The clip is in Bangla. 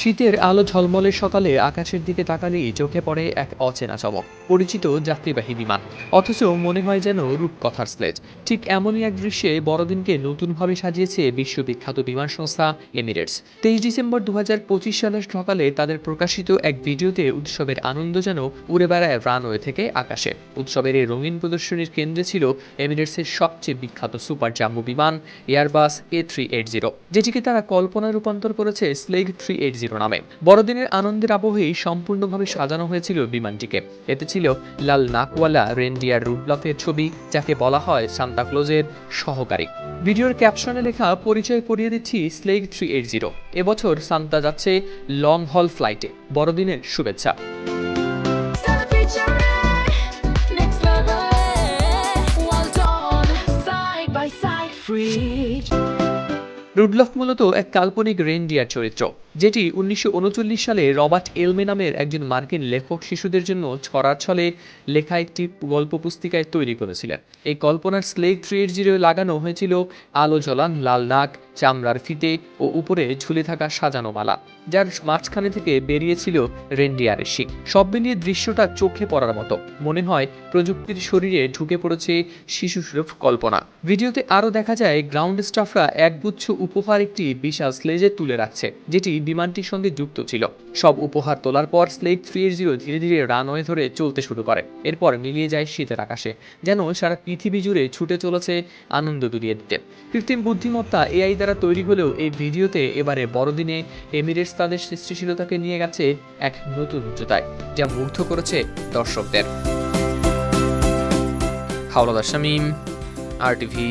শীতের আলো ঝলমলের সকালে আকাশের দিকে তাকালেই চোখে পড়ে এক অচেনা চমক, পরিচিত যাত্রীবাহী বিমান। অথচ মনে হয় যেন রূপকথার স্লেজ। ঠিক এমনই এক দৃশ্যে বড়দিনকে নতুনভাবে সাজিয়েছে বিশ্ববিখ্যাত বিমান সংস্থা এমিরেটস। তেইশ ডিসেম্বর দু সালের সকালে তাদের প্রকাশিত এক ভিডিওতে উৎসবের আনন্দ যেন উড়ে বেড়ায় রানওয়ে থেকে আকাশে। উৎসবের এই রঙিন প্রদর্শনীর কেন্দ্রে ছিল এমিরেটসের সবচেয়ে বিখ্যাত সুপার জাম্বো বিমান, Airbus A three eight zero যেটিকে তারা কল্পনায় রূপান্তর করেছে স্লেগ থ্রি এইট নামে বড়দিনের আনন্দের আবহেই সম্পূর্ণভাবে সাজানো হয়েছিল বিমানটিকে। এতে ছিল লাল নাকওয়ালা রেনডিয়ার রুটব্লকের ছবি, যাকে বলা হয় সান্তাক্লোজের সহকারী। ভিডিওর ক্যাপশনে লেখা, পরিচয় করিয়ে দিচ্ছি স্লেগ থ্রি এইট জিরো। এবছর সান্তা যাচ্ছে লং হল ফ্লাইটে। বড়দিনের শুভেচ্ছা. রুডলফ মূলত এক কাল্পনিক রেনডিয়ার চরিত্র। যেটি উনিশশো উনচল্লিশ সালে রবার্ট এলমে নামের একজন মার্কিন লেখক শিশুদের জন্য ছড়ার ছলে লেখা একটি গল্প পুস্তিকায় তৈরি করেছিলেন। এই কল্পনার এইট জিরো লাগানো হয়েছিল আলো জ্বলান লাল নাক, চামড়ার ফিতে ও উপরে ঝুলে থাকা সাজানো মালা, যার মাঝখানে থেকে বেরিয়েছিল রেনডিয়ারের শিক সব মিলিয়ে দৃশ্যটা চোখে পড়ার মতো। মনে হয় প্রযুক্তির শরীরে ঢুকে পড়েছে শিশু সুলভ কল্পনা। ভিডিওতে আরও দেখা যায়, গ্রাউন্ড স্টাফরা একগুচ্ছ উপহার একটি বিশাল স্লেজে তুলে রাখছে, যেটি বিমানটির সঙ্গে যুক্ত ছিল। সব উপহার তোলার পর স্লেজ থ্রি জিরো ধীরে ধীরে রানওয়ে ধরে চলতে শুরু করে। এরপর মিলিয়ে যায় শীতের আকাশে, যেন সারা পৃথিবী জুড়ে ছুটে চলেছে আনন্দ দুলিয়ে দিতে। কৃত্রিম বুদ্ধিমত্তা এআই দ্বারা তৈরি হলেও এই ভিডিওতে এবারে বড়দিনে এমিরেটস তাদের সৃষ্টিশীলতাকে নিয়ে গেছে এক নতুন উচ্চতায়, যা মুগ্ধ করেছে দর্শকদের। হাওলাদার শামীম আর টিভি